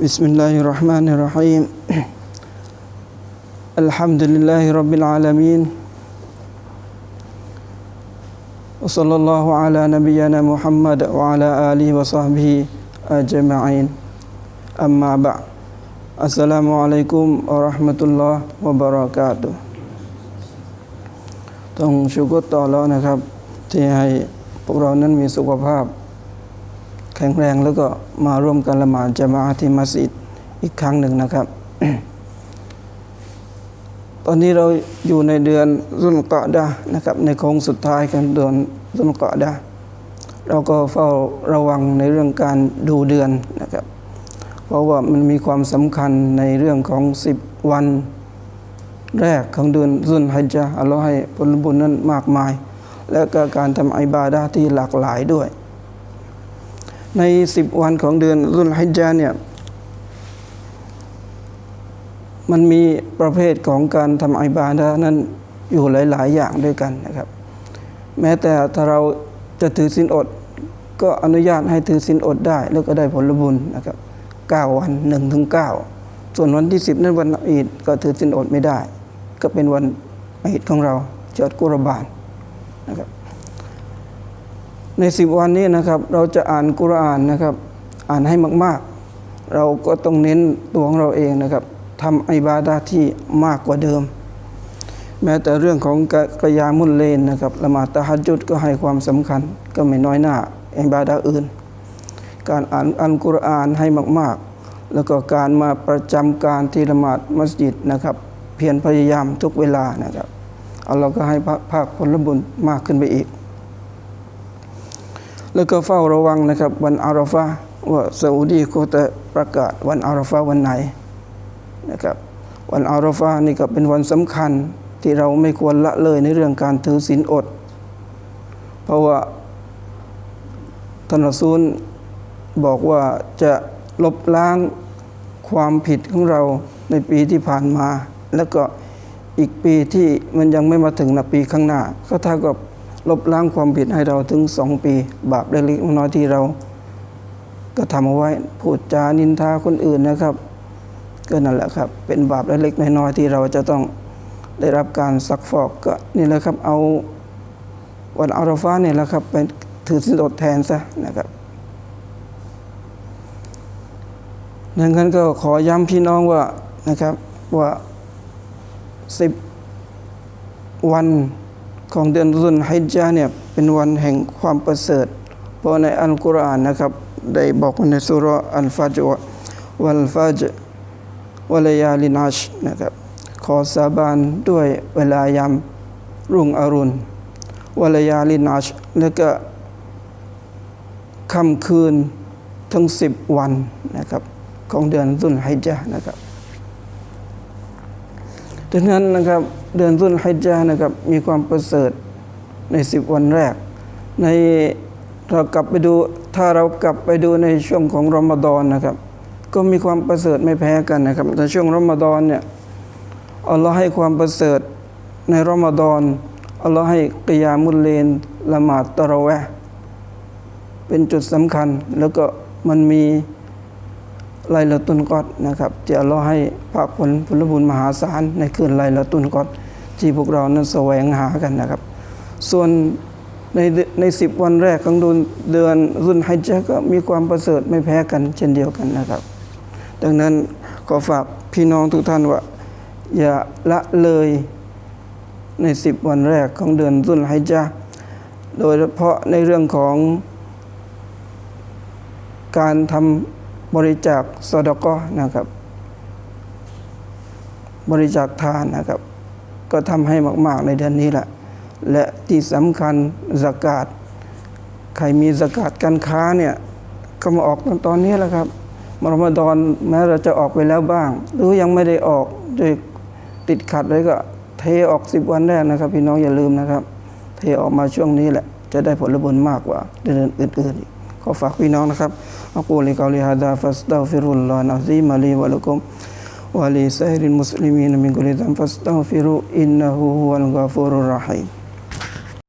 بسم الله الرحمن الرحيم الحمد لله رب العالمين وصلى الله على نبينا محمد وعلى آله وصحبه أجمعين أما بعد السلام عليكم ورحمة الله وبركاته ต้องชุกรต่อแล้วนะครับ ที่ให้พวกเรานั้นมีสุขภาพ แ ข็งแรงแล้วก็มาร่วมกันละหมาดจะมาที่มัสยิดอีกครั้งหนึ่งนะครับ ตอนนี้เราอยู่ในเดือนรุ่นกะดานะครับ ในโค้งสุดท้ายกันเดือนรุ่นกะดาเราก็เฝ้าระวังในเรื่องการดูเดือนนะครับ เพราะว่ามันมีความสำคัญในเรื่องของสิบวันแรกของเดือนรุ่นฮัจญะอัลลอฮ์ให้ผลบุญนั้นมากมาย และก็การทำอิบาดะห์ที่หลากหลายด้วย ในสิบวันของเดือนรุ่นฮิจญะห์เนี่ยมันมีประเภทของการทำอิบาดะนั้นอยู่หลาย ๆ อย่างด้วยกันนะครับ แม้แต่ถ้าเราจะถือศีลอด ก็อนุญาตให้ถือศีลอดได้ แล้วก็ได้ผลบุญนะครับเก้าวันหนึ่งถึงเก้าส่วนวันที่สิบนั้นวันอีดก็ถือศีลอดไม่ได้ ก็เป็นวันอีดของเราเจิดกุรบานนะครับ ในสิบวันนี้นะครับ เราจะอ่านกุรอานนะครับ อ่านให้มาก ๆ เราก็ต้องเน้นตัวของเราเองนะครับทำอิบาดะห์ที่มากกว่าเดิม แม้แต่เรื่องของกะกะยามุลเลนนะครับละหมาดตะฮัจุดก็ให้ความสำคัญก็ไม่น้อยหน้าอิบาดะห์อื่น การอ่านอัลกุรอานให้มาก ๆ แล้วก็การมาประจำการที่ละหมาดมัสยิดนะครับ เพียรพยายามทุกเวลานะครับเอาเราก็ให้ภาคผลบุญมากขึ้นไปอีก แล้วก็เฝ้าระวังนะครับ วันอาราฟะห์ว่าซาอุดีเขาจะประกาศวันอาราฟะห์วันไหนนะครับ วันอาราฟะห์นี่ก็เป็นวันสำคัญที่เราไม่ควรละเลยในเรื่องการถือศีลอด เพราะว่าท่านรซูลบอกว่าจะลบล้างความผิดของเราในปีที่ผ่านมา แล้วก็อีกปีที่มันยังไม่มาถึงนะปีข้างหน้า ก็เท่ากับ ลบล้างความผิดให้เราถึงสองปี บาปเล็กๆน้อยที่เราก็ทำเอาไว้พูดจานินทาคนอื่นนะครับ ก็นั่นแหละครับ เป็นบาปเล็กๆน้อยๆที่เราจะต้องได้รับการซักฟอกก็นี่แหละครับเอาวันอาราฟาเนี่ยแหละครับเป็นถือสินอดแทนซะนะครับดังนั้นก็ขอย้ำพี่น้องว่านะครับว่าสิบวัน ของเดือนรุนฮิจญะห์เนี่ยเป็นวันแห่งความประเสริฐ เพราะในอัลกุรอานนะครับ ได้บอกในสุรอัลฟัจวัลฟัจวะลยาลินัชนะครับขอสาบานด้วยเวลายามรุ่งอรุณวลยาลินัชแล้วก็ค่ำคืนทั้งสิบวันนะครับของเดือนรุนฮิจญะห์นะครับดังนั้นนะครับ เดือนรุนฮิจญะห์นะครับ มีความประเสริฐในสิบวันแรก ในเรากลับไปดูถ้าเรากลับไปดูในช่วงของรอมฎอนนะครับ ก็มีความประเสริฐไม่แพ้กันนะครับในช่วงรอมฎอนเนี่ยอัลลอฮ์ให้ความประเสริฐในรอมฎอนอัลลอฮ์ให้กิยามุลเลนละหมาดตะระเวห์เป็นจุดสำคัญแล้วก็มันมี ไลละตุนกอดนะครับที่อัลลอฮ์ให้ภาคผลผลบุญมหาศาลในคืนไลละตุนกอดที่พวกเรานั้นแสวงหากันนะครับ ส่วนในในสิบวันแรกของเดือนเดือนรุนฮิจญะห์ก็มีความประเสริฐไม่แพ้กันเช่นเดียวกันนะครับ ดังนั้นขอฝากพี่น้องทุกท่านว่า อย่าละเลยในสิบวันแรกของเดือนรุ่นไฮจญะห์โดยเฉพาะในเรื่องของการทำ บริจาคสดกอนะครับ บริจาคทานนะครับ ก็ทำให้มาก ๆ ในเดือนนี้แหละ และที่สำคัญสกาดใครมีสกาดการค้าเนี่ย ก็มาออกตอนนี้แหละครับมรมฎอนแม้เราจะออกไปแล้วบ้าง หรือยังไม่ได้ออกโดยติดขัดเลยก็เทออกสิบวันแรกนะครับ พี่น้องอย่าลืมนะครับ เทออกมาช่วงนี้แหละ จะได้ผลบุญมากกว่าเดือนอื่นๆข وفقنا ونخب أقول قولي هذا فاستغفر الله العظيم لي ولكم ولسائر المسلمين من كل ذنب فاستغفروا إنه هو الغفور الرحيم